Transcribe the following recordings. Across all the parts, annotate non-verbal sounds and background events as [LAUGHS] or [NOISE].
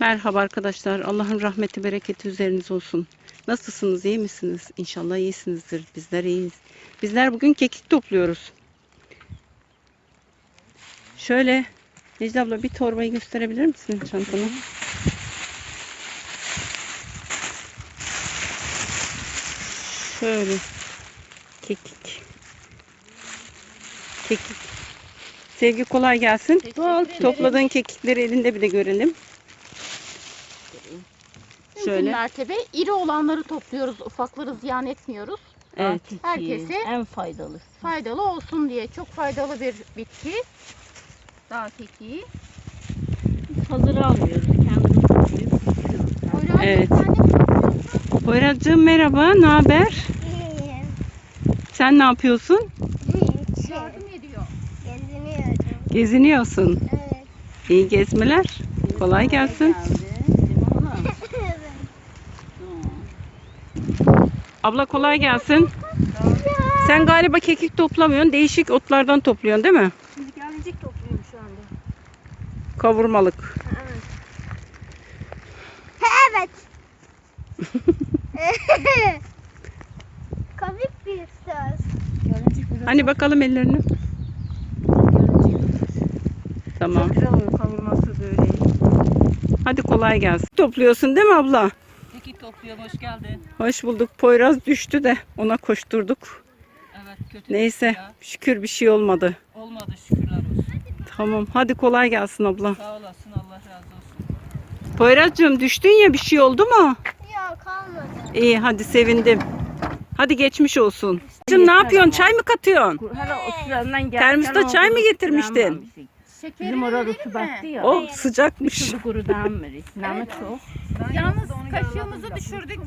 Merhaba arkadaşlar. Allah'ın rahmeti, bereketi üzeriniz olsun. Nasılsınız? iyi misiniz? İnşallah iyisinizdir. Bizler iyiyiz. Bizler bugün kekik topluyoruz. Şöyle Necla abla bir torbayı gösterebilir misin çantanı? Şöyle kekik. Kekik. Sevgi kolay gelsin. Topladığın kekikleri elinde bir de görelim. Mümkün Şöyle. mertebe iri olanları topluyoruz. Ufakları ziyan etmiyoruz. Evet. Herkese en faydalı. faydalı olsun diye. Çok faydalı bir bitki. Dağ kekiği. Hazır almıyoruz. Kendimiz. Poyraz, Evet. sen? Poyraz'cığım merhaba, ne haber? İyiyim. Sen ne yapıyorsun? Yardım ediyor. Geziniyorum. Geziniyorsun. Evet. İyi gezmeler. Kolay gelsin. Limonla. Evet. Abla kolay gelsin. Sen galiba kekik toplamıyorsun. Değişik otlardan topluyorsun değil mi? Gelecek topluyorum şu anda. Kavurmalık. Evet. [LAUGHS] Komik bir söz. Hani bakalım ellerini. Tamam. Çok güzel oluyor kavurması da öyle. Hadi kolay gelsin. Topluyorsun değil mi abla? Topluyorum. Hoş geldin. Hoş bulduk. Poyraz düştü de ona koşturduk. Evet kötü. Neyse Ya. şükür bir şey olmadı. Olmadı şükürler olsun. Tamam. Hadi kolay gelsin abla. Sağ olasın. Allah razı olsun. Poyraz'cığım düştün ya bir şey oldu mu? Yok kalmadı. İyi hadi sevindim. Hadi geçmiş olsun. Cım ne yapıyorsun? Çay mı katıyorsun? Hele o sırandan gel. Termosta çay mı getirmiştin? Şekeri Bizim orada verelim su mi? ya. Oh sıcakmış. Şurada kurudan beri. Sinan'ı çok. Yalnız kaşığımızı düşürdük.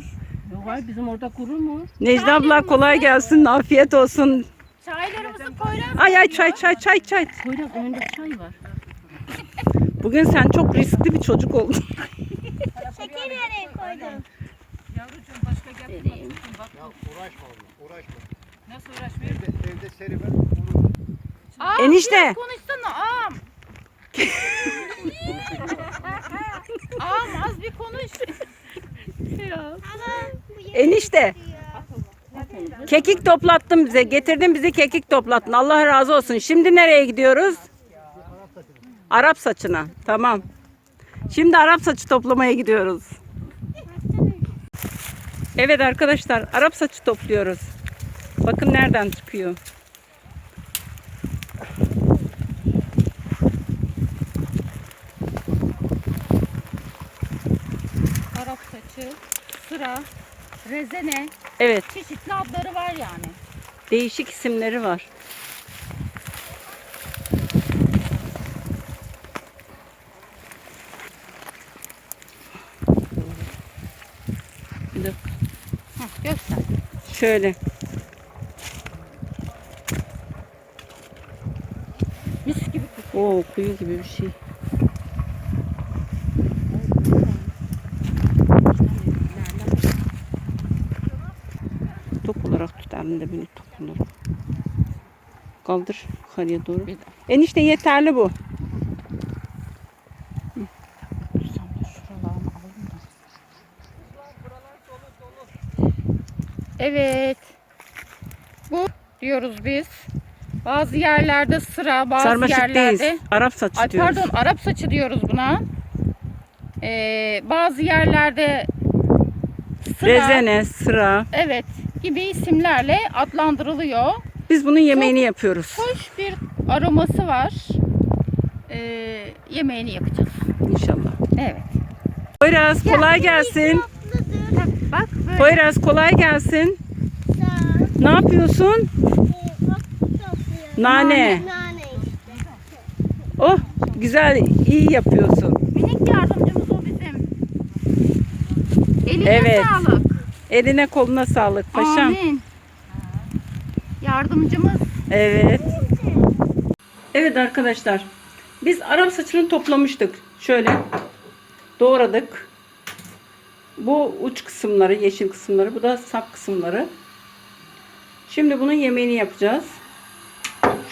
Yok var bizim orada kuru mu? Necla abla kolay gelsin. Afiyet olsun. Çaylarımızı Poyraz. Ay ay çay çay çay çay. Koyrak önünde çay var. Bugün sen çok riskli bir çocuk oldun. [LAUGHS] Şeker nereye koydun? Yavrucuğum başka. Bak Ya uğraşma onunla, uğraşma. nasıl uğraşmıyor? Evde, evde seri ver, onu Aa, Enişte. biraz Konuşsana ağam. Ağam az bir konuş. Enişte. Kekik toplattın bize. Getirdin bizi kekik toplattın. Allah razı olsun. Şimdi nereye gidiyoruz? Arap saçına. Tamam. Şimdi Arap saçı toplamaya gidiyoruz. Evet arkadaşlar Arap saçı topluyoruz. Bakın nereden çıkıyor. Saçı, sıra, rezene, Evet çeşitli adları var yani. değişik isimleri var. Bir dakika. Heh, göster. Şöyle. Mis gibi Oo kuyu gibi bir şey. Elinde böyle top olarak. Kaldır yukarıya doğru. Enişte yeterli bu. Evet. Bu diyoruz biz. Bazı yerlerde sıra, bazı Sarmaşık yerlerde... değil. Arap saçı Ay diyoruz. pardon Arap saçı diyoruz buna. Ee, bazı yerlerde sıra, Rezene, sıra. evet gibi isimlerle adlandırılıyor. Biz bunun yemeğini yapıyoruz. Hoş bir aroması var. Ee, yemeğini yapacağız. İnşallah. Evet. Poyraz kolay gelsin. Bak böyle. Poyraz kolay gelsin. Ne yapıyorsun? Ee. Nane. Nane işte. Oh güzel iyi yapıyorsun. Minik yardımcımız o bizim. Eline Evet. sağlık. Eline koluna sağlık paşam. Amin. Yardımcımız. Evet. Evet arkadaşlar. Biz Arap saçını toplamıştık. Şöyle doğradık. Bu uç kısımları, yeşil kısımları, bu da sap kısımları. Şimdi bunun yemeğini yapacağız.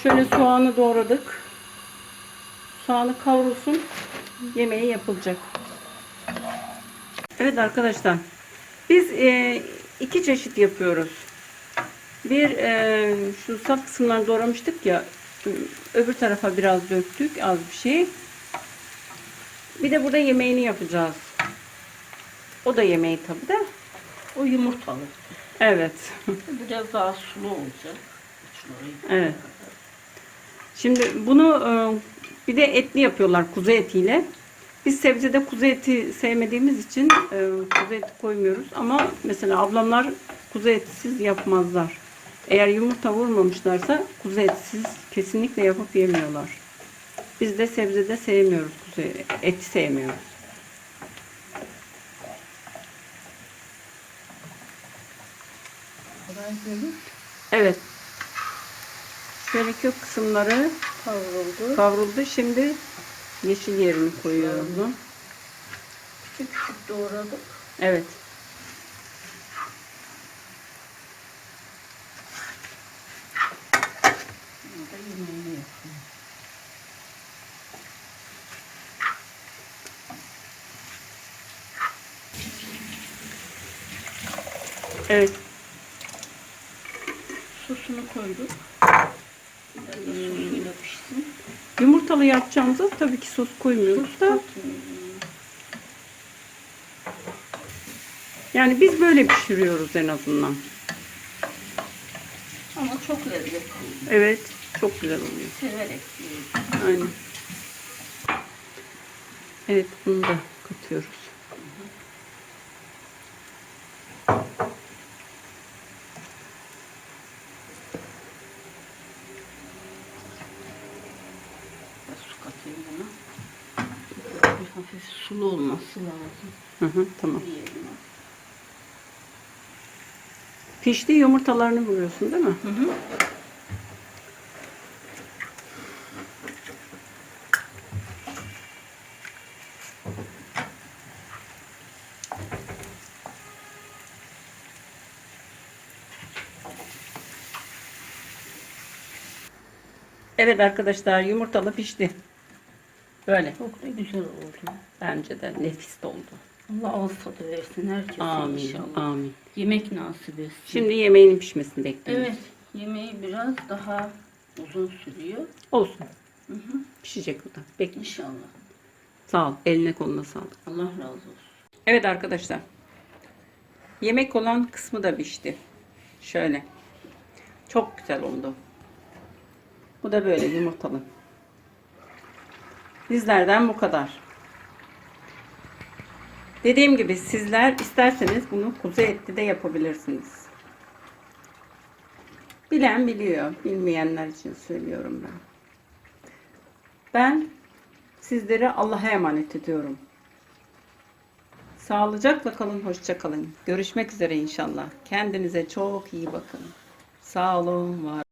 Şöyle soğanı doğradık. Soğanı kavrulsun. Yemeği yapılacak. Evet arkadaşlar. Biz e, iki çeşit yapıyoruz. Bir e, şu saf kısımlarını doğramıştık ya. Öbür tarafa biraz döktük az bir şey. Bir de burada yemeğini yapacağız. O da yemeği tabii de. O yumurtalı. Evet. Biraz daha sulu olacak. Evet. Şimdi bunu e, bir de etli yapıyorlar kuzu etiyle. Biz sebzede kuzu eti sevmediğimiz için e, kuzu eti koymuyoruz. Ama mesela ablamlar kuzu etsiz yapmazlar. Eğer yumurta vurmamışlarsa kuzu etsiz kesinlikle yapıp yemiyorlar. Biz de sebzede sevmiyoruz kuzu eti sevmiyoruz. Evet. Şöyle kök kısımları Kavruldu. kavruldu. Şimdi yeşil yerini koyuyorum. Küçük küçük doğradık. Evet. Evet. Sosunu koyduk. Biraz da sosuyla pişsin. Yumurtalı yapacağımızda tabii ki sos koymuyoruz da. Yani biz böyle pişiriyoruz en azından. Ama çok lezzetli. Evet. Çok güzel oluyor. Severek yiyoruz. Aynen. Evet bunu da katıyoruz. Biraz su katayım buna. Bir hafif sulu olması lazım. Hı hı, tamam. Pişti yumurtalarını vuruyorsun değil mi? Hı hı. Evet arkadaşlar yumurtalı pişti. Böyle. Çok da güzel oldu. Bence de nefis oldu. Allah ağız tadı versin herkese Amin. inşallah. Amin. Yemek nasip etsin. Şimdi yemeğinin pişmesini bekliyoruz. Evet, yemeği biraz daha uzun sürüyor. Olsun. Hı hı. Pişecek o da. Bekle. İnşallah. Sağ ol. Eline koluna sağlık. Allah razı olsun. Evet arkadaşlar. Yemek olan kısmı da pişti. Şöyle. Çok güzel oldu. Bu da böyle yumurtalı. Bizlerden bu kadar. Dediğim gibi sizler isterseniz bunu kuzu etli de yapabilirsiniz. Bilen biliyor. Bilmeyenler için söylüyorum ben. Ben sizleri Allah'a emanet ediyorum. Sağlıcakla kalın, hoşça kalın. Görüşmek üzere inşallah. Kendinize çok iyi bakın. Sağ olun, var.